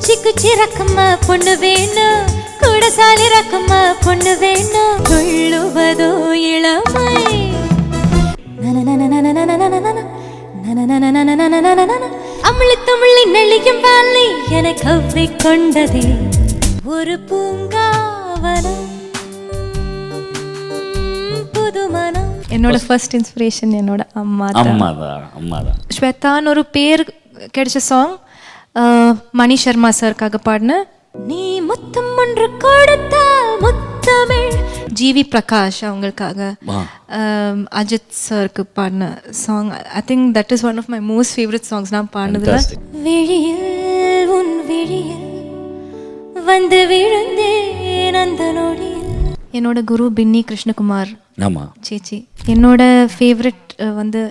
குச்சி குச்சி ரக்கம்மா பொண்ணு வேணும். கூட சாலி ரக்கம்மா பொண்ணு வேணும். துள்ளுவதோ இளமை. அமிழி தமிழி நெளியும் வாலி என கவ்வி கொண்டதே ஒரு பூங்காவனம். புதுமனம் என்னோட ஃபர்ஸ்ட் இன்ஸ்பிரேஷன் என்னோட அம்மா அம்மா தான் அம்மா தான் ஸ்வேதான்னு ஒரு பேர் கிடைச்ச சாங் மணி சர்மா சாருக்காக பாடின நீ முத்தம் ஒன்று கொடுத்தால் முத்தமிழ். ஜிவி பிரகாஷ் அவங்களுக்காக. அஜித் சாருக்கு பாடின song I think that is one of my most favourite songs நான் பாடினதுல. விழியில் உன் விழியில் வந்து விழுந்தேன் அந்த நொடியில். என்னோட குரு பின்னி கிருஷ்ணகுமார் ஆமா. சேச்சி. என்னோட ஃபேவரட் வந்து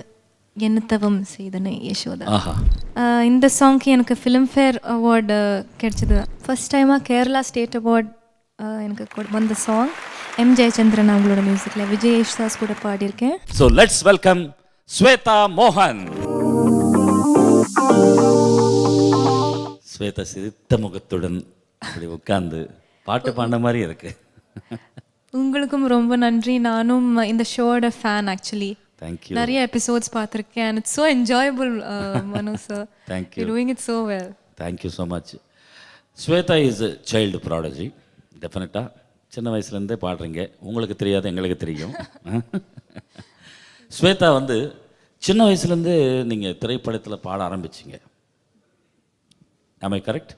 என்னத்தவம் செய்தனை யசோதா. இந்த சாங்க்கு எனக்கு ஃபிலிம்ஃபேர் அவார்டு கிடைச்சது. ஃபர்ஸ்ட் டைமாக கேரளா ஸ்டேட் அவார்ட் எனக்கு வந்த சாங் எம் ஜெயச்சந்திரன் அவங்களோட மியூசிக்கில் விஜய் யேசுதாஸ் கூட பாடியிருக்கேன். ஸோ லெட்ஸ் வெல்கம் ஸ்வேதா மோகன். ஸ்வேதா சிரித்த முகத்துடன் அப்படி உட்கார்ந்து பாட்டு பாடின மாதிரி இருக்கு. உங்களுக்கும் ரொம்ப நன்றி. நானும் இந்த ஷோட ஃபேன் ஆக்சுவலி தேங்க்யூ நிறைய எபிசோட்ஸ் பார்த்துருக்கேன். And it's so enjoyable Mano sir you. Doing it so well thank you so much Shweta is child prodigy டெஃபினட்டாக சின்ன வயசுலேருந்தே பாடுறீங்க. உங்களுக்கு தெரியாது எங்களுக்கு தெரியும். ஸ்வேதா வந்து சின்ன வயசுலேருந்து நீங்கள் திரைப்படத்தில் பாட ஆரம்பிச்சிங்க. ஐ கரெக்ட்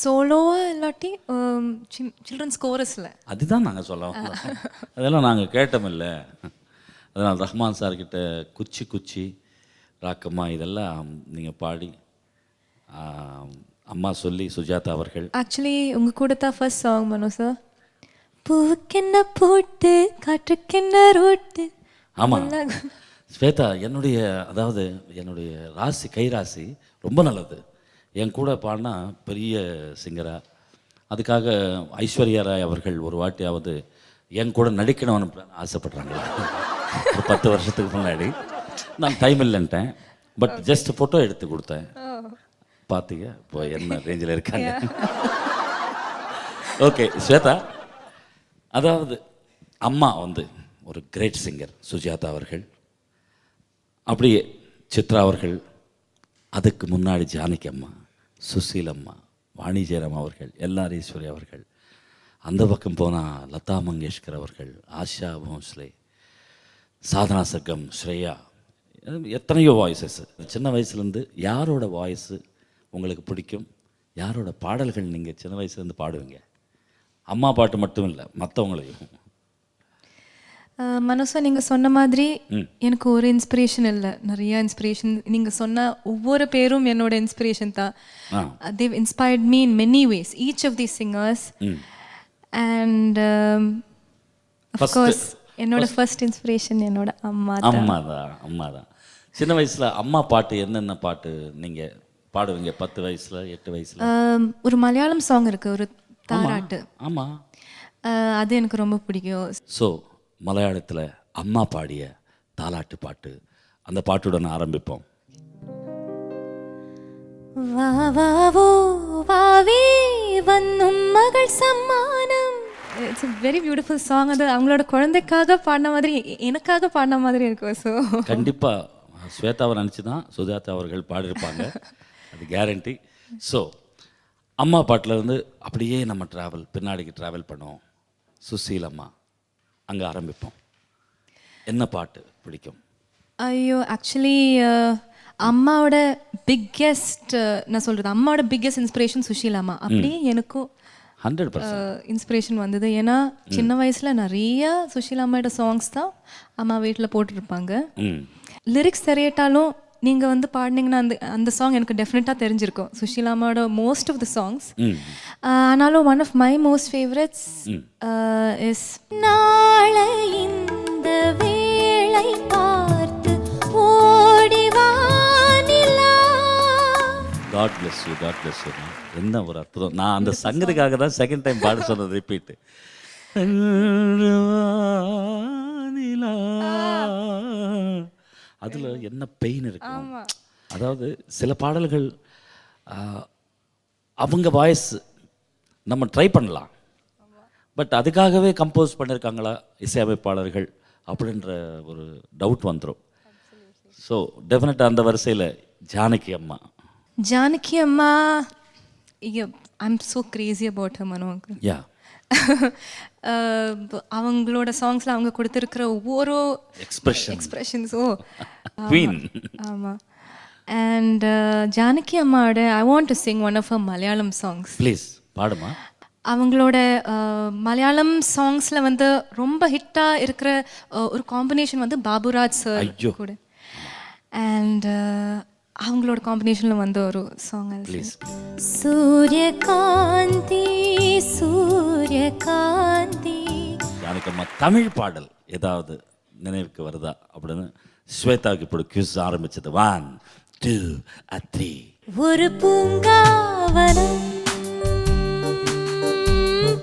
சோலோவா இல்லாட்டி சில்ட்ரன்ஸ் கோரஸில் அதுதான் நாங்கள் சொல்ல வந்தோம். அதெல்லாம் நாங்கள் கேட்டோமில்ல அதனால் ரஹ்மான் சார்கிட்ட குச்சி குச்சி ராக்கம்மா இதெல்லாம் நீங்கள் பாடி அம்மா சொல்லி சுஜாதா அவர்கள். ஆக்சுவலி உங்கள் கூட தான் ஃபர்ஸ்ட் சாங் மனோ சார் பூவுக்கென்ன போட்டு காற்றுக்கென்ன ரோட்டு. ஆமாம் ஸ்வேதா என்னுடைய அதாவது என்னுடைய ராசி கை ராசி ரொம்ப நல்லது. என் கூட பாடினா பெரிய சிங்கரா அதுக்காக ஐஸ்வர்யா ராய் அவர்கள் ஒரு வாட்டியாவது என் கூட நடிக்கணும்னு ஆசைப்படுறாங்க ஒரு பத்து வருஷத்துக்கு முன்னாடி. நான் டைம் இல்லைன்ட்டேன். பட் ஜஸ்ட் ஃபோட்டோ எடுத்து கொடுத்தேன். பார்த்தீங்க இப்போ என்ன ரேஞ்சில் இருக்காங்க? ஓகே ஸ்வேதா அதாவது அம்மா வந்து ஒரு கிரேட் சிங்கர் சுஜாதா அவர்கள். அப்படியே சித்ரா அவர்கள் அதுக்கு முன்னாடி ஜானகி அம்மா சுசீல் அம்மா வாணி ஜெயராம் அவர்கள் எல்ஆர் ஈஸ்வரி அவர்கள். அந்த பக்கம் போனால் லதா மங்கேஷ்கர் அவர்கள் ஆஷா போஸ்லே. சாதனா சர்க்கம் ஸ்ரேயா. எத்தனையோ வாய்ஸஸ் சின்ன வயசுலேருந்து யாரோட வாய்ஸு உங்களுக்கு பிடிக்கும்? யாரோட பாடல்கள் நீங்கள் சின்ன வயசுலேருந்து பாடுவீங்க? அம்மா பாட்டு மட்டும் இல்லை மற்றவங்களையும் மனசா நீங்கள் சொன்ன மாதிரி. எனக்கு ஒரு இன்ஸ்பிரேஷன் இல்லை. நிறைய இன்ஸ்பிரேஷன் நீங்கள் சொன்ன ஒவ்வொரு பேரும் என்னோட இன்ஸ்பிரேஷன் தான். Dev inspired me in many ways each of the singers and of course என்னோட ஃபர்ஸ்ட் இன்ஸ்பிரேஷன் என்னோட அம்மா தான் அம்மா தான் அம்மா தான் சின்ன வயசுல அம்மா பாட்டு என்னென்ன பாட்டு நீங்க பாடுவீங்க பத்து வயசுல எட்டு வயசுல Um, ஒரு மலையாளம் சாங் இருக்கு ஒரு தாராட்டு ஆமா Uh, அது எனக்கு ரொம்ப பிடிக்கும் ஸோ மலையாளத்துல அம்மா பாடிய தாலாட்டு பாட்டு அந்த பாட்டுடன் ஆரம்பிப்போம் വാ വാവോ വാവേ വന്നും മകൾ സമ്മാനം இட்ஸ் வெரி பியூட்டிஃபுல் சாங் அது அவங்களோட குழந்தைக்காக பாடின மாதிரி எனக்காக பாடின மாதிரி இருக்கும் ஸோ கண்டிப்பா. ஸ்வேதாவை நினச்சி தான் சுஜாதா அவர்கள் பாடியிருப்பாங்க. அது கேரண்டி ஸோ அம்மா பாட்டுல இருந்து அப்படியே நம்ம ட்ராவல் பின்னாடிக்கு ட்ராவல் பண்ணுவோம். சுசீல் அம்மா அங்கே ஆரம்பிப்போம். என்ன பாட்டு பிடிக்கும்? ஐயோ ஆக்சுவலி அம்மாவோட பிக்கெஸ்ட் நான் சொல்றது அம்மாவோட பிக்கெஸ்ட் இன்ஸ்பிரேஷன் சுஷீலாமா அப்படியே எனக்கும் ஹண்ட்ரட் இன்ஸ்பிரேஷன் வந்தது. ஏன்னா சின்ன வயசுல நிறைய சுஷீலாமாவோட சாங்ஸ் தான் அம்மா வீட்டில் போட்டிருப்பாங்க. லிரிக்ஸ் தெரியட்டாலும் நீங்கள் வந்து பாடினீங்கன்னா அந்த அந்த சாங் எனக்கு டெஃபினட்டாக தெரிஞ்சிருக்கும். சுஷீலாமாவோட மோஸ்ட் ஆஃப் த சாங்ஸ் ஆனாலும் one of my. Most favourites is நாளை இந்த வேளை God bless you God bless you என்ன ஒரு அற்புதம். நான் அந்த சங்கத்துக்காக தான் செகண்ட் டைம் பாட சொன்னது ரிப்பீட் அதுல என்ன பெயின் இருக்கு அதாவது சில பாடல்கள் அவங்க வாய்ஸ் நம்ம ட்ரை பண்ணலாம். பட் அதுக்காகவே கம்போஸ் பண்ணியிருக்காங்களா இசையமைப்பாளர்கள் அப்படின்ற ஒரு டவுட் வந்துடும் ஸோ டெஃபினட்டாக அந்த வரிசையில் Janaki amma. Janaki amma I'm so crazy about her Mano uncle. Yeah uh, அவங்களோட சாங்ஸில் அவங்க கொடுத்துருக்கிற ஒவ்வொரு எக்ஸ்பிரஷன் எக்ஸ்பிரஷன்ஸோ குவீன் ஆமாம் அண்ட் ஜானகி அம்மாவோட I want to sing one of a Malayalam songs please பாடுமா அவங்களோட மலையாளம் சாங்ஸில் வந்து ரொம்ப ஹிட்டாக இருக்கிற ஒரு காம்பினேஷன் வந்து பாபுராஜ் சார். கூட அண்ட் அவங்களோட காம்பினேஷனில் வந்த ஒரு சாங் சூரியகாந்தி சூரியகாந்தி. ஜானகி அம்மா தமிழ் பாடல் ஏதாவது நினைவுக்கு வருதா? அப்படின்னு ஸ்வேதாவுக்கு இப்படி கியூஸ் ஆரம்பிச்சது. ஒன் டூ த்ரீ ஒரு பூங்காவனம்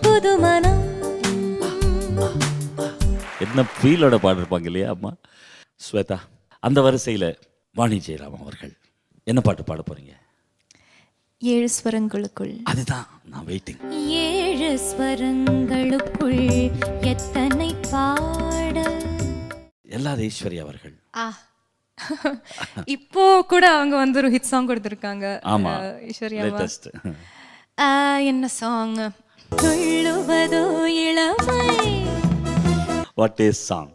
புதுமனம் என்ன ஃபீலோட பாடிருப்பாங்க இல்லையா அம்மா? ஸ்வேதா அந்த வரிசையில் வாணி ஜெயராம் அவர்கள். என்ன பாட்டு பாட போறீங்க? ஏழு ஸ்வரங்களுக்குள். அதுதான் நான் வெயிட்டிங் ஏழு ஸ்வரங்களுக்குள் எத்தனை பாடல்? எல்லாரும் ஈஸ்வரி அவர்கள். ஆ. இப்போ கூட அவங்க வந்து ஒரு ஹிட் சாங் கொடுத்துருக்காங்க. ஆமா. ஈஸ்வரி அம்மா லேட்டஸ்ட் அஹ், என்ன சாங் துள்ளுவதோ இளமை. வாட் இஸ் சாங்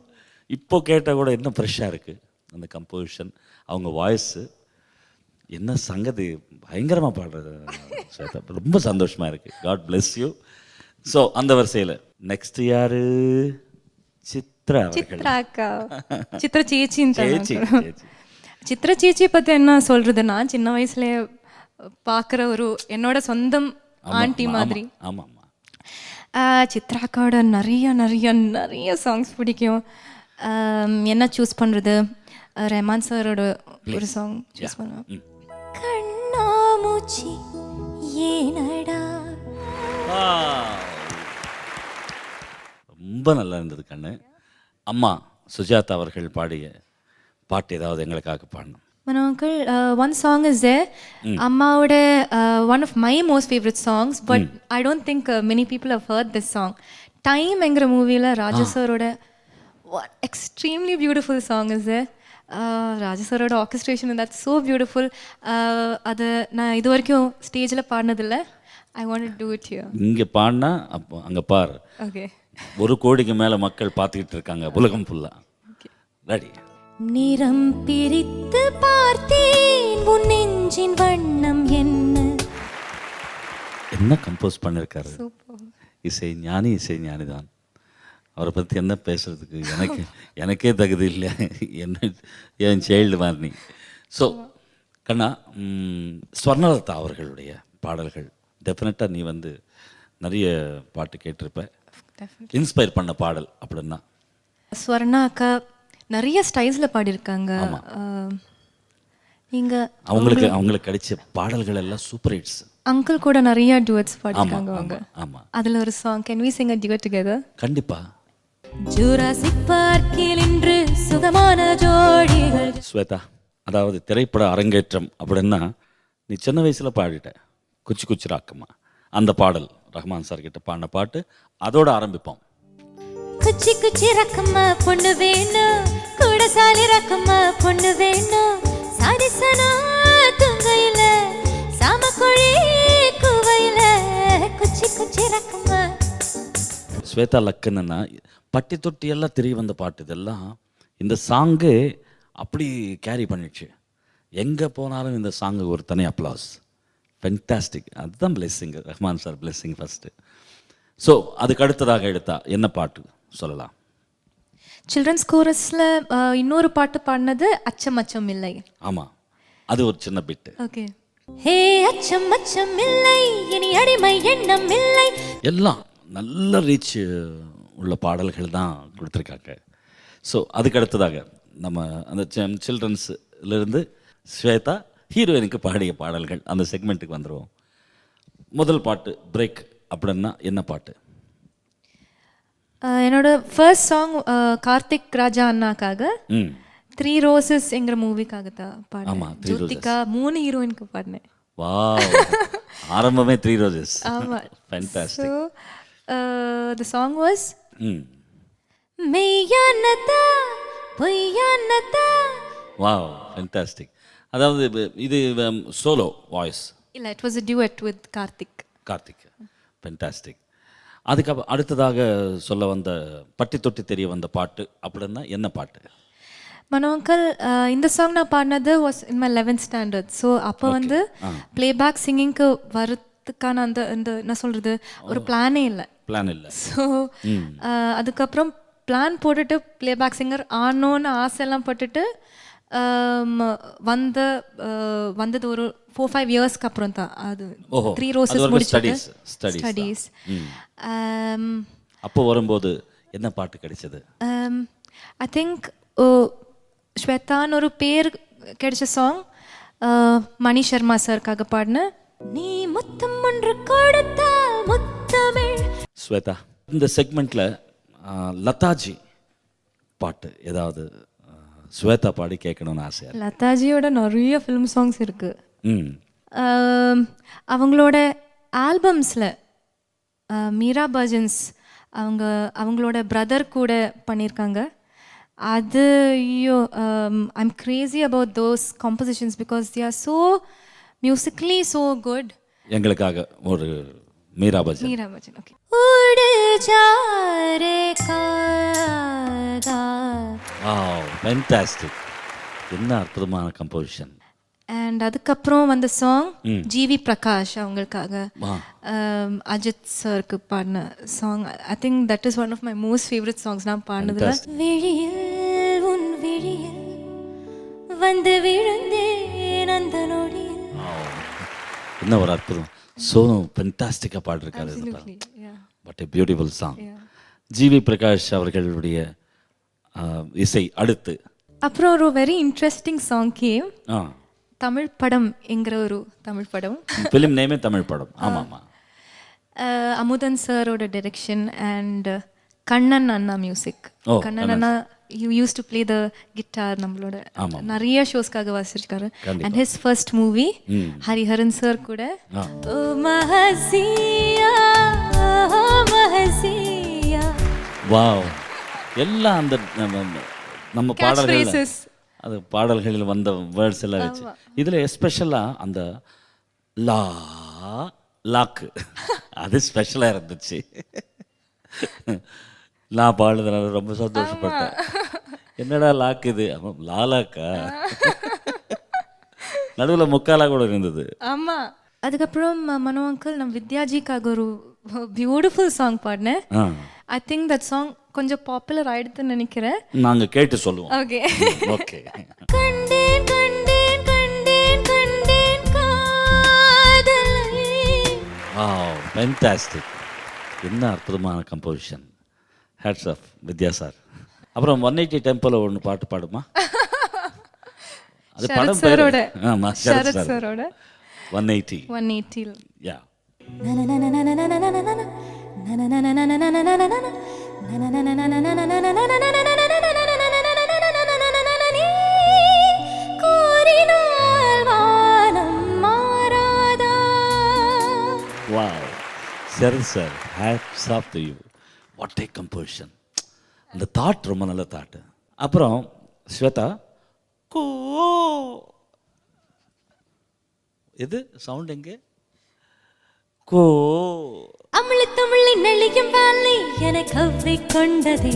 இப்போ கேட்டால் கூட என்ன ஃப்ரெஷ்ஷாக இருக்குது அந்த கம்போசிஷன் அவங்க வாய்ஸு என்ன சங்கதி? பயங்கரமாக பாடுறது. ஸ்வேதா ரொம்ப சந்தோஷமாக இருக்குது காட் bless யூ ஸோ அந்த வரிசையில் நெக்ஸ்ட் யாரு? சித்ரா சித்ரா அக்கா. சித்ரா சேச்சி சித்ரா சேச்சி பத்தி என்ன சொல்றது நான் சின்ன வயசுல பார்க்குற ஒரு என்னோட சொந்தம் ஆண்டி மாதிரி. ஆமாம் சித்ரா அக்காவோட நிறைய நிறைய நிறைய சாங்ஸ் பிடிக்கும். என்ன சூஸ் பண்றது? அஹ் ரெஹ்மான் சாரோட ஒரு சாங் சூஸ் பண்ணுவேன் கண்ணாமூச்சி ஏனடா ரொம்ப நல்லா இருந்தது கண்ணு அம்மா சுஜாதா அவர்கள் பாடிய பாட்டு ஏதாவது எங்களுக்காக பாடணும் uh, one song is there. அம்மாவோட uh, one of my most favorite songs, but I don't think uh, many people have heard this song. Time என்கிற மூவியில் ராஜா சாரோட what extremely beautiful song is there. Uh, ராஜா சாரோட orchestration that's so beautiful. Uh, அது நான் இது வரைக்கும் ஸ்டேஜில் பாடினதில்ல I want to it here. இங்கே பாடினா அப்போ அங்கே பார் Okay. ஒரு கோடிக்கு மேலே மக்கள் பார்த்துக்கிட்டு இருக்காங்க உலகம் ஃபுல்லாக ரெடி நிறம் பிரித்து பார்த்தேன் உன் நெஞ்சின் வண்ணம் என்ன என்ன கம்போஸ் பண்ணியிருக்காரு Super. இசை ஞானி இசை ஞானி தான் அவரை பற்றி என்ன பேசுறதுக்கு? எனக்கு எனக்கே தகுதி இல்லை என்ன என் சைல்டு மாதிரி ஸோ கண்ணா ஸ்வர்ணலதா அவர்களுடைய பாடல்கள். டெஃபினட்டாக நீ வந்து நிறைய பாட்டு கேட்டிருப்ப. இன்ஸ்பயர் பண்ண பாடல் அப்படின்னா? ஸ்வர்ணா அக்கா நிறைய ஸ்டைல்ஸில் பாடியிருக்காங்க. நீங்கள் அவங்களுக்கு அவங்களுக்கு கிடைச்ச பாடல்கள் எல்லாம் சூப்பர் ஹிட்ஸ் அங்கிள் கூட நிறைய டுவெட்ஸ் பாடிருக்காங்க அவங்க. ஆமாம் அதுல ஒரு song can we sing a duet together கண்டிப்பா. ஜூராசிக் பார்க்கில் இன்று சுகமான ஜோடிகள். ஸ்வேதா அதாவது திரைப்பட அரங்கேற்றம் அப்படின்னா நீ சின்ன வயசுல பாடிட்ட. குச்சி குச்சி ராக்கம்மா அந்த பாடல் ரஹ்மான் சார் கிட்ட பாடின பாட்டு அதோட ஆரம்பிப்போம். குச்சி குச்சி ரக்கம்மா பொண்ணு வேணும் கூட சாலி ரக்கம்மா பொண்ணு வேணும் சாதிசனா துங்கையில சாமக்கொழி குவையில. குச்சி குச்சி ரக்கம்மா ஸ்வேதா லக்கன்னா பட்டி தொட்டி எல்லாம் தெரிய வந்த பாட்டு இதெல்லாம் இந்த சாங்கு அப்படி கேரி பண்ணிடுச்சு. எங்கே போனாலும் இந்த சாங்குக்கு ஒரு தனி அப்ளாஸ் ஃபென்டாஸ்டிக் அதுதான் blessing Rahman sir blessing first so அதுக்கு அடுத்ததாக எடுத்தா என்ன பாட்டு சொல்லலாம்? சில்ட்ரன்ஸ் கோரஸ்ல இன்னொரு பாட்டு பாடினது அச்சம் அச்சம் இல்லை. ஆமாம் அது ஒரு சின்ன பிட்டு ஓகே ஹே அச்சம் அச்சம் இல்லை. இனி அடிமை எண்ணம் இல்லை. எல்லாம் நல்ல ரீச் உள்ள பாடல்கள் தான் கொடுத்துருக்காங்க. ஸோ அதுக்கு அடுத்ததாக நம்ம அந்த சில்ட்ரன்ஸ்லேருந்து ஸ்வேதா ஹீரோயினுக்கு பாடிய பாடல்கள் அந்த செக்மெண்ட்டுக்கு வந்துடுவோம் முதல் பாட்டு பிரேக் அப்படின்னா என்ன பாட்டு? என்னோட ஃபர்ஸ்ட் சாங் கார்த்திக் ராஜா அண்ணாக்காக த்ரீ ரோசஸ் என்கிற மூவிக்காக தான் ஆமா, பாடினேன். ஜோதிகா மூணு ஹீரோயினுக்கு பாடினேன். வாவ். ஆரம்பமே த்ரீ ரோஜஸ் ஆமா. Fantastic so the song was மெய்யானதா பொய்யானதா வாவ் ஃபேண்டாஸ்டிக் அதாவது இது- இது சோலோ வாய்ஸ் இல்லை it was a duet with Karthik Karthik fantastic அதுக்கப்புறம் அடுத்ததாக சொல்ல வந்த பட்டி தொட்டி தெரிய வந்த பாட்டு அப்படின்னா என்ன பாட்டு? மனோ அங்கிள் இந்த சாங் நான் பாடினது was in my eleventh standard so அப்போ வந்து பிளேபேக் சிங்கிங்க்கு வரதுக்கான அந்த இந்த என்ன சொல்கிறது ஒரு பிளானே இல்லை. பிளான் இல்லை. ஸோ அதுக்கப்புறம் பிளான் போட்டுட்டு பிளேபேக் சிங்கர் ஆனோன்னு ஆசையெல்லாம் பட்டுட்டு வந்த வந்தது ஒரு ஃபோர் ஃபைவ் இயர்ஸ்க்கு அப்புறம் தான். அது த்ரீ ரோசஸ் முடிச்சுட்டு. ஸ்டடீஸ் அப்போ வரும்போது என்ன பாட்டு கிடைச்சது? ஐ திங்க் ஸ்வேதான் ஒரு பேர் கிடைச்ச சாங் மணி சர்மா சார்க்காக பாடின நீ முத்தம் ஒன்று முத்தமிழ் ஸ்வேதா. இந்த செக்மெண்ட்ல லதாஜி பாட்டு ஏதாவது ஸ்வேதா பாடி கேட்கணும்னு ஆசையா இருக்கு. லதாஜியோட நிறைய ஃபிலிம் சாங்ஸ் இருக்கு. ம். ஆம், அவங்களோட ஆல்பம்ஸில் மீரா பஜன்ஸ் அவங்க அவங்களோட பிரதர் கூட பண்ணியிருக்காங்க அது ஐயோ I'm crazy about those compositions because they are so musically so good எங்களுக்காக ஒரு மீரா பச்சன் மீரா பச்சன் ஓகே உட ஜாரே காதா வாவ் ஃபேன்டாஸ்டிக் என்ன அற்புதமான கம்போசிஷன் அண்ட் அதுக்கப்புறம் வந்த சாங் ஜிவி பிரகாஷ் அவங்களுக்காக. அஜித் சாருக்கு பாடின song I think that is one of my most favourite songs நான் பாடினதுல விழியில் உன் விழியில் வந்து விழுந்தேன் அந்த நொடியில். என்ன ஒரு அற்புதம். சோனு ஃபென்டாஸ்டிக்காக பாடிருக்காரு படம் but a beautiful song GV Prakash அவர்களுடைய இசை அடுத்து. அப்புறம் ஒரு very interesting song came Tamil படம் என்கிற ஒரு தமிழ் படம். ஃபிலிம் நேமே தமிழ் படம். ஆமாம். ஆமாம் அமுதன் சாரோட டைரக்ஷன் அண்ட் கண்ணன் அண்ணா music Kannan Anna you used to play the guitar நம்மளோட. நிறைய ஷோஸ்க்காக வாசிச்சிருக்காரு. And his first movie Hariharan sir கூட. Oh wow. எல்லாம் அந்த நம்ம பாடல்கள் அது பாடல்களில் வந்த வேர்ட்ஸ் எல்லாம் வச்சு. இதில் எஸ்பெஷலாக அந்த லா லாக்கு. அது ஸ்பெஷலாக இருந்துச்சு. லா பாடுறதுனால ரொம்ப சந்தோஷப்பட்டேன். என்னடா லாக்கு இது? ஆமாம், லாலாக்கா. நடுவில் முக்காலா கூட இருந்தது. ஆமா. அதுக்கப்புறம் மனோ அங்கிள் நம்ம வித்யாஜிக்காக ஒரு பியூட்டிஃபுல் சாங் பாடினேன். Ah. I think that song கொஞ்சம் பாப்புலர் ஆயிடுதுன்னு நினைக்கிறேன். நாங்கள் கேட்டு சொல்லுவோம். ஓகே ஓகே கண்டேன் கண்டேன் கண்டேன் கண்டேன் காதலை. வாவ் ஃபென்டாஸ்டிக் என்ன அற்புதமான composition hats off Vidya sir அப்புறம் ஒன் எயிட்டி டெம்பிள் ஒன்று பாட்டு பாடுமா? அது படம் பேர். சாரோட. ஆமா சரத் சார் சாரோட. ஒன் எயிட்டி ஒன் எயிட்டில் yeah wow Sarath sir hats off to you what a composition அந்த தாட் ரொம்ப நல்ல தாட் அப்புறம் ஸ்வேதா கோ எது? சவுண்ட் எங்கே? கோ அமிழ தமிழை நெளியும் வேலை என கவ்வை கொண்டதே.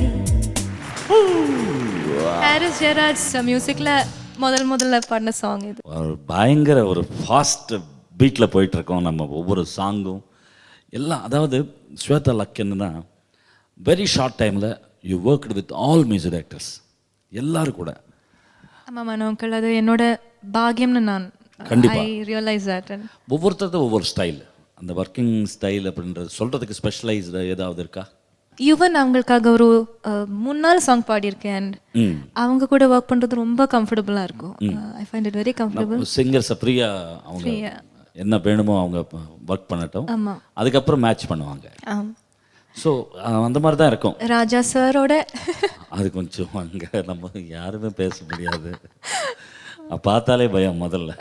ஹாரிஸ் ஜெராஜ் மியூசிக்ல முதல் முதல்ல பாடின சாங் இது. ஒரு பயங்கர ஒரு ஃபாஸ்ட் பீட்டில் போயிட்டுருக்கோம் நம்ம ஒவ்வொரு சாங்கும் எல்லாம் அதாவது ஸ்வேதா லக் என்னன்னா வெரி ஷார்ட் டைமில் you worked with all music directors எல்லாரும் கூட. ஆமா மனோ அங்கிள் அது என்னோட பாக்கியம்னு நான் கண்டிப்பா. ஐ ரியலைஸ் தட் ஒவ்வொருத்தரது ஒவ்வொரு ஸ்டைல் அந்த ஒர்க்கிங் ஸ்டைல் அப்படின்றது சொல்கிறதுக்கு ஸ்பெஷலைஸ்டு ஏதாவது இருக்கா? யுவன் அவங்களுக்காக ஒரு நாள் சாங் பாடியிருக்கேன் ம். அவங்க கூட ஒர்க் பண்றது ரொம்ப கம்ஃபர்டபுளாக இருக்கும். I find it very comfortable சிங்கர்ஸை ஃப்ரீயாக அவங்க என்ன வேணுமோ அவங்க ஒர்க் பண்ணட்டும். அதுக்கப்புறம் மேட்ச் பண்ணுவாங்க. ஸோ அந்த மாதிரி தான் இருக்கும். ராஜா சாரோட அது கொஞ்சம் அங்கே நம்ம யாருமே பேச முடியாது. பார்த்தாலே பயம் முதல்ல.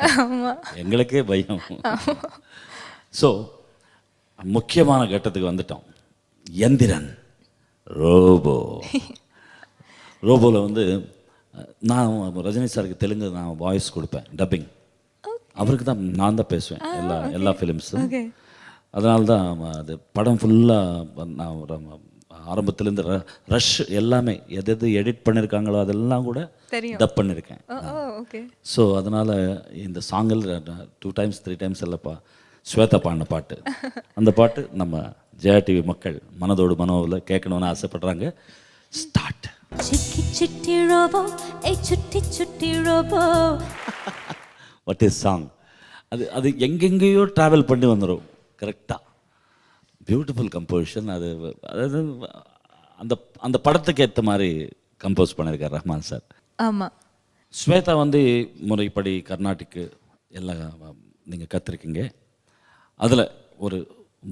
எங்களுக்கே பயம். ஸோ முக்கியமான கட்டத்துக்கு வந்துட்டோம். எந்திரன் ரோபோ. ரோபோவில் வந்து நான் ரஜினி சாருக்கு தெலுங்கு நான் வாய்ஸ் கொடுப்பேன் டப்பிங் அவருக்கு தான் நான் தான் பேசுவேன் எல்லா எல்லா ஃபிலிம்ஸும் அதனால்தான் அது படம் ஃபுல்லாக நான் ஆரம்பத்துலேருந்து ரஷ் எல்லாமே எது எது எடிட் பண்ணியிருக்காங்களோ அதெல்லாம் கூட டப் பண்ணியிருக்கேன் ஸோ அதனால் இந்த சாங்கில் டூ டைம்ஸ் த்ரீ டைம்ஸ் இல்லைப்பா ஸ்வேதா பாடின பாட்டு. அந்த பாட்டு நம்ம ஜெயா டிவி மக்கள் மனதோடு மனோவில் கேட்கணும்னு ஆசைப்படுறாங்க. ஸ்டார்ட் சிக்கி சிட்டி ரோபோ ஏ சுட்டி சுட்டி ரோபோ. வாட் இஸ் சாங் அது அது எங்கெங்கேயோ ட்ராவல் பண்ணி வந்துடும் கரெக்டாக பியூட்டிஃபுல் கம்போசிஷன் அது அதாவது அந்த அந்த படத்துக்கு ஏற்ற மாதிரி கம்போஸ் பண்ணியிருக்கார் ரஹ்மான் சார். ஆமாம் ஸ்வேதா வந்து முறைப்படி கர்நாடிக்கு எல்லாம் நீங்கள் கற்றுருக்கீங்க அதில் ஒரு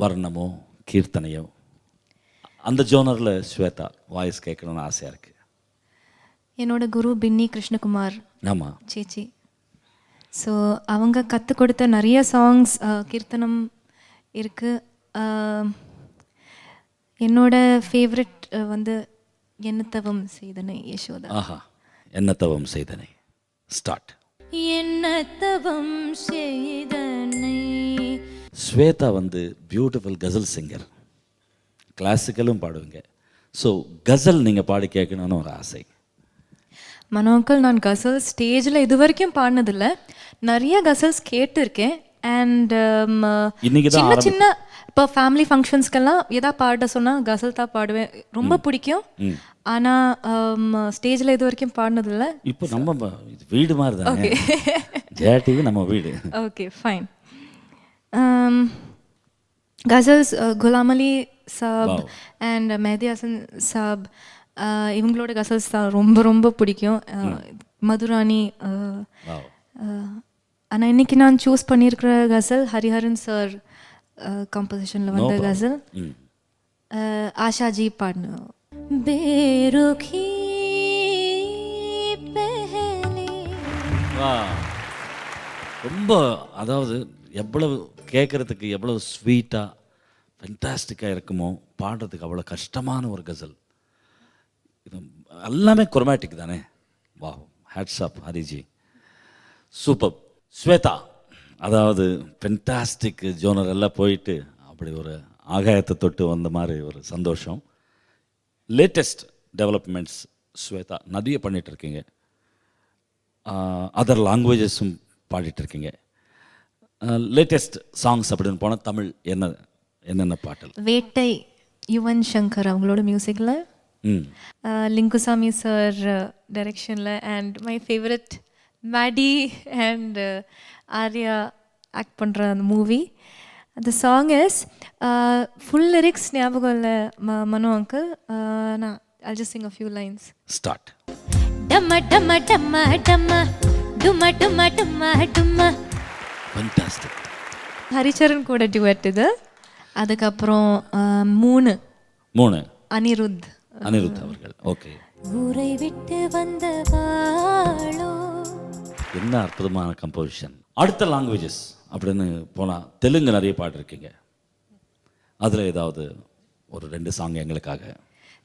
வர்ணமோ கீர்த்தனையோ அந்த ஜோனரில் ஸ்வேதா வாய்ஸ் கேட்கணும்னு ஆசையாக இருக்குது என்னோட குரு பின்னி கிருஷ்ணகுமார். ஆமாம் சேச்சி. ஸோ அவங்க கற்றுக் கொடுத்த நிறைய சாங்ஸ் கீர்த்தனம் இருக்குது என்னோட ஃபேவரட் வந்து என்ன தவம் செய்தனை யசோதா. ஆஹா என்ன தவம் செய்தனை. ஸ்டார்ட் என்ன தவம் செய்தனை. ஸ்வேதா வந்து பியூட்டிஃபுல் கசல் சிங்கர் கிளாசிக்கலும் பாடுவீங்க. ஸோ கசல் நீங்கள் பாடி கேட்கணும்னு ஒரு ஆசை. மனோக்கள் நான் கசல்ஸ் ஸ்டேஜில் இது வரைக்கும் பாடினதில்ல. நிறைய கசல்ஸ் கேட்டிருக்கேன். அண்ட் இன்னைக்கு தான் சின்ன சின்ன இப்போ ஃபேமிலி ஃபங்க்ஷன்ஸ்க்கெல்லாம் எதா பாட சொன்னால் கசல் தான் பாடுவேன். ரொம்ப பிடிக்கும். ஆனால் ஸ்டேஜில் இது வரைக்கும் பாடினதில்ல. இப்போ நம்ம வீடு மாதிரி தானே ஜெயா டிவி நம்ம வீடு. ஓகே ஃபைன் கசல்ஸ் குலாம் அலி சாப். அண்ட் மெஹதி ஹசன் சாப் uh, இவங்களோட கசல்ஸ் தான் ரொம்ப ரொம்ப பிடிக்கும். Uh, Madhurani uh. ஆனால் இன்றைக்கி நான் சூஸ் பண்ணியிருக்கிற கசல் ஹரிஹரன் சார் கம்போசிஷனில் வந்த கசல். ஆஷாஜி பாட்னு. பேருகி ரொம்ப அதாவது எவ்வளவு கேட்குறதுக்கு எவ்வளவு ஸ்வீட்டாக ஃபென்டாஸ்டிக்காக இருக்குமோ பாடுறதுக்கு அவ்வளோ கஷ்டமான ஒரு கசல். இது எல்லாமே குரோமேட்டிக் தானே? வா hats off Hariji. Super Shweta. அதாவது ஃபென்டாஸ்டிக் ஜோனர் எல்லாம் போயிட்டு அப்படி ஒரு ஆகாயத்தை தொட்டு வந்த மாதிரி ஒரு சந்தோஷம். லேட்டஸ்ட் டெவலப்மெண்ட்ஸ் ஸ்வேதா நிறைய பண்ணிட்டு இருக்கீங்க. அதர் லாங்குவேஜஸும் பாடிட்டு இருக்கீங்க. லேட்டஸ்ட் சாங்ஸ் அப்படின்னு போனால் தமிழ் என்ன என்னென்ன பாட்டல்? வேட்டை யுவன் சங்கர் அவங்களோட மியூசிக்கில் லிங்குசாமி சார் டைரக்ஷனில் and my favourite Maddy and Arya act பண்ணுற அந்த மூவி அந்த சாங் இஸ் ஃபுல் லிரிக்ஸ் ஞாபகம் இல்லை ம மனோ அங்கிள் uh, நான் I'll Singh sing a few lines. Start. டம்ம டம்ம டம்ம டம்ம. டும்ம டும்ம டும்ம டும்ம. Fantastic Haricharan கூட டியூட் இது. அதுக்கப்புறம் uh, மூணு. மூணு. அனிருத். அனிருத் அவர்கள். ஓகே ஊரை விட்டு வந்த வாழோ என்ன அற்புதமான கம்போசிஷன் அடுத்த லாங்குவேஜஸ் அப்படின்னு போனால் தெலுங்கு நிறைய பாட்டு இருக்கீங்க. அதில் ஏதாவது ஒரு ரெண்டு சாங் எங்களுக்காக.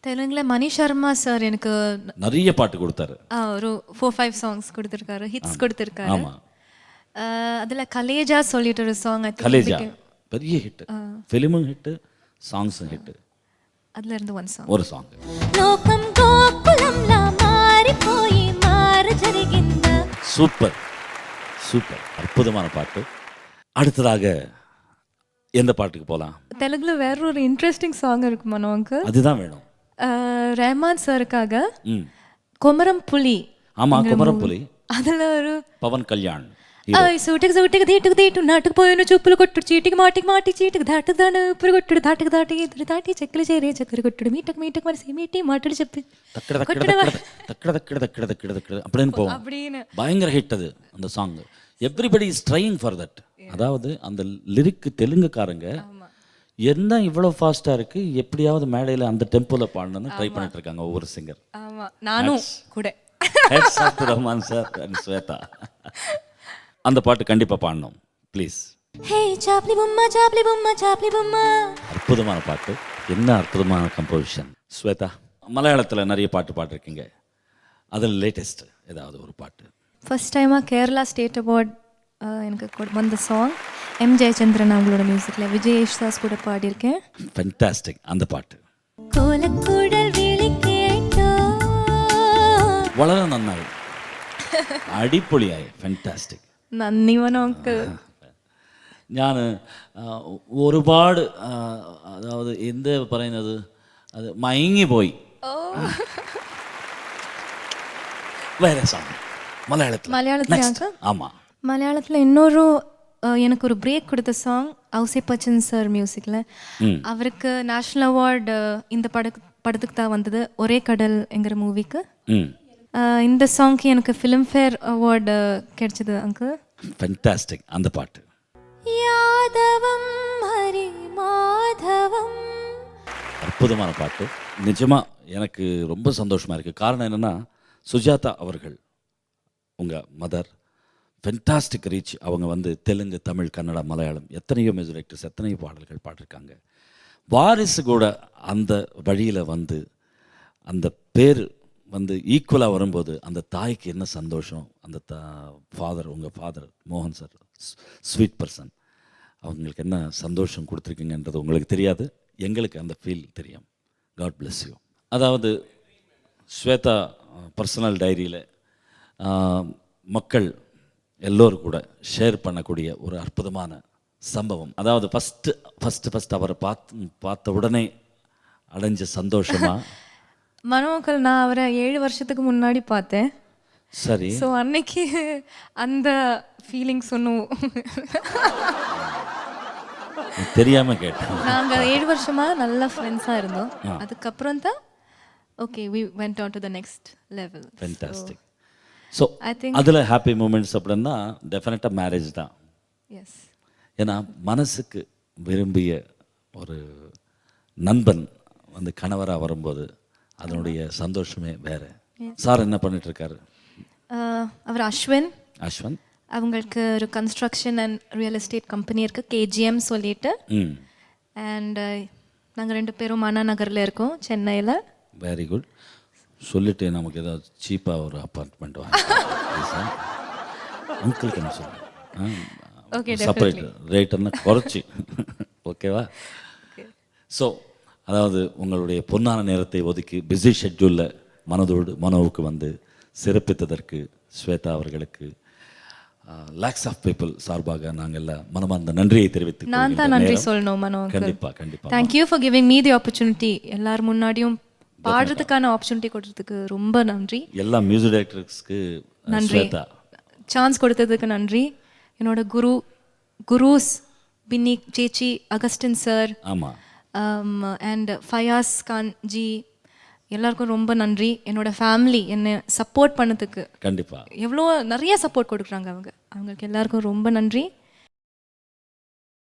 தெலுங்குல மணி சர்மா சார் எனக்கு நிறைய பாட்டு கொடுத்தாரு. ஒரு ஃபோர் ஃபைவ் சாங்ஸ் கொடுத்துருக்காரு. ஹிட்ஸ் கொடுத்துருக்காரு. ஆமாம் அதில் கலேஜா சொல்லிட்டு ஒரு சாங் கலேஜா? பெரிய ஹிட்டு ஃபிலிமும் ஹிட்டு சாங்ஸும் ஹிட்டு அதுல இருந்து ஒன் சாங் ஒரு சாங் లోకం சூப்பர். சூப்பர். அற்புதமான பாட்டு. அடுத்ததாக எந்த பாட்டுக்கு போகலாம் தெலுங்குல வேற ஒரு இன்ட்ரெஸ்டிங் சாங் இருக்கு மனோவுக்கு அதுதான் வேணும். ரஹ்மான் சாருக்காக குமரம் புலி ஆமா குமரம் புலி. அதுல ஒரு பவன் கல்யாண். ఐ సూటికి సూటికి దీటుకు దీటు నాటుకు పోయిన చూపులు కొట్టుడు చీటికి మాటికి మాటి చీటికి దాటు దాను ఇప్పుడు కొట్టుడు దాటుకు దాటి ఎదురు దాటి அப்படின்னு பயங்கர ஹிட் அது அந்த song everybody is for that அதாவது அந்த லிரிக்கு தெலுங்குக்காரங்க என்ன இவ்வளோ ஃபாஸ்டா இருக்கு எப்படியாவது மேடையில அந்த டெம்போவில் பாடணும்னு ட்ரை பண்ணிட்டு இருக்காங்க ஒவ்வொரு சிங்கர் ஆமாம் நானும் கூட ரஹ்மான் சார் ஸ்வேதா அந்த பாட்டு கண்டிப்பாக பாடணும் ப்ளீஸ் ஹே சாப்லி பொம்மா சாப்லி பொம்மா சாப்லி பொம்மா அற்புதமான பாட்டு என்ன அற்புதமான கம்போசிஷன் ஸ்வேதா மலையாளத்தில் நிறைய பாட்டு பாடிருக்கீங்க அதில் லேட்டஸ்ட் ஏதாவது ஒரு பாட்டு ஃபர்ஸ்ட் டைமாக கேரளா ஸ்டேட் அவார்ட் எனக்கு கொடு- வந்த சாங் எம் ஜெயச்சந்திரன் அவங்களோட மியூசிக்கில் விஜய் யேசுதாஸ் கூட பாடியிருக்கேன் ஃபென்டாஸ்டிக் அந்த பாட்டு கோலக்கூடல் விழி கேட்டோ വളരെ നന്നായി അടിപൊളിയായി ഫെൻറ്റാസ്റ്റിക് നന്ദി മനോക്ക് ഞാൻ ഒരുപാട് ആ, അതായത് എന്ത് പറയുന്നത് അത് മയങ്ങിപ്പോയി വേറെ സോങ് മലയാളത്തിൽ മലയാളത്തിലാക്ക? ஆமாம் மலையாளத்தில் இன்னொரு அஹ், எனக்கு ஒரு பிரேக் கொடுத்த சாங் அவுசே பச்சன் சார் மியூசிக்கில் அவருக்கு நேஷ்னல் அவார்டு இந்த பட படத்துக்கு தான் வந்தது ஒரே கடல் என்கிற மூவிக்கு ம் இந்த சாங்க்கு எனக்கு ஃபிலிம்ஃபேர் அவார்டு கிடைச்சது அங்கு ஃபென்டாஸ்டிக் அந்த பாட்டு. யாதவம் ஹரி மாதவம். அற்புதமான பாட்டு. நிஜமாக எனக்கு ரொம்ப சந்தோஷமாக இருக்குது காரணம் என்னென்னா சுஜாதா அவர்கள் உங்கள் மதர் ஃபென்டாஸ்டிக் ரீச் அவங்க வந்து தெலுங்கு தமிழ் கன்னடா மலையாளம் எத்தனையோ மியூசிக் டைரக்டர்ஸ் எத்தனையோ பாடல்கள் பாடிருக்காங்க. வாரிசு கூட அந்த வழியில் வந்து அந்த பேர் வந்து ஈக்குவலாக வரும்போது அந்த தாய்க்கு என்ன சந்தோஷம்? அந்த தா ஃபாதர் உங்கள் ஃபாதர் மோகன் சார் ஸ்வீட் பர்சன் அவங்களுக்கு என்ன சந்தோஷம் கொடுத்துருக்கீங்கன்றது உங்களுக்கு தெரியாது. எங்களுக்கு அந்த ஃபீல் தெரியும். காட் bless யூ அதாவது ஸ்வேதா பர்சனல் டைரியில் மக்கள் எல்லோரும் கூட ஷேர் பண்ணக்கூடிய ஒரு அற்புதமான சம்பவம். அதாவது ஃபஸ்ட்டு ஃபஸ்ட்டு ஃபஸ்ட் அவரை பார்த்து பார்த்த உடனே அடைஞ்ச சந்தோஷமாக மனோக்கள் நான் அவரை ஏழு வருஷத்துக்கு முன்னாடி பார்த்தேன். சரி. ஸோ அன்னைக்கு அந்த ஃபீலிங்ஸ் ஒன்றும் தெரியாமல் கேட்டேன். நாங்கள் ஏழு வருஷமா நல்ல ஃப்ரெண்ட்ஸாக இருந்தோம். அதுக்கப்புறம் தான் okay we went on to the next level fantastic so I think- அதில் ஹாப்பி மூமெண்ட்ஸ் அப்படின்னா டெஃபினட்டாக மேரேஜ் தான். எஸ் ஏன்னா மனசுக்கு விரும்பிய ஒரு நண்பன் வந்து கணவராக வரும்போது அதனுடைய சந்தோஷமே வேற. சார் என்ன பண்ணிட்டு இருக்காரு அவர் அஸ்வின். அஸ்வன். அவங்களுக்கு ஒரு construction and real estate company இருக்குது கேஜிஎம் சொல்லிட்டு. அண்ட் நாங்கள் ரெண்டு பேரும் அண்ணா நகரில் இருக்கோம் சென்னையில். வெரி குட் சொல்லிட்டு நமக்கு ஏதாவது சீப்பாக ஒரு அப்பார்ட்மெண்ட் வாங்க அங்கிளுக்கு என்ன Okay, சொல்லுங்கள் செப்பரேட் ரேட்டெல்லாம் குறைச்சி. ஓகேவா ஸோ அதாவது உங்களுடைய பொன்னான நேரத்தை ஒதுக்கி பிஸி ஷெட்யூலில் மனதோடு மனோவுக்கு வந்து சிறப்பித்ததற்கு ஸ்வேதா அவர்களுக்கு லேக்ஸ் ஆஃப் பீப்புள் சார்பாக நாங்கள் மனமார்ந்த நன்றியை தெரிவித்து நான் தான் நன்றி சொல்லணும் மனோ கண்டிப்பா கண்டிப்பா. Thank you for giving me the opportunity எல்லார் முன்னாடியும் பாடுறதுக்கான ஆப்பர்ச்சுனிட்டி கொடுத்ததுக்கு ரொம்ப நன்றி. எல்லா மியூசிக் டைரக்டர்ஸ்க்கு நன்றி. சான்ஸ் கொடுத்ததுக்கு நன்றி. என்னோட குரு குருஸ் பின்னி சேச்சி அகஸ்டின் சார். ஆமாம் அண்ட் ஃபயாஸ் கான் ஜி எல்லாருக்கும் ரொம்ப நன்றி. என்னோட ஃபேமிலி என்னை சப்போர்ட் பண்ணதுக்கு. கண்டிப்பா. எவ்வளோ நிறைய சப்போர்ட் கொடுக்குறாங்க அவங்க. அவங்களுக்கு எல்லாருக்கும் ரொம்ப நன்றி.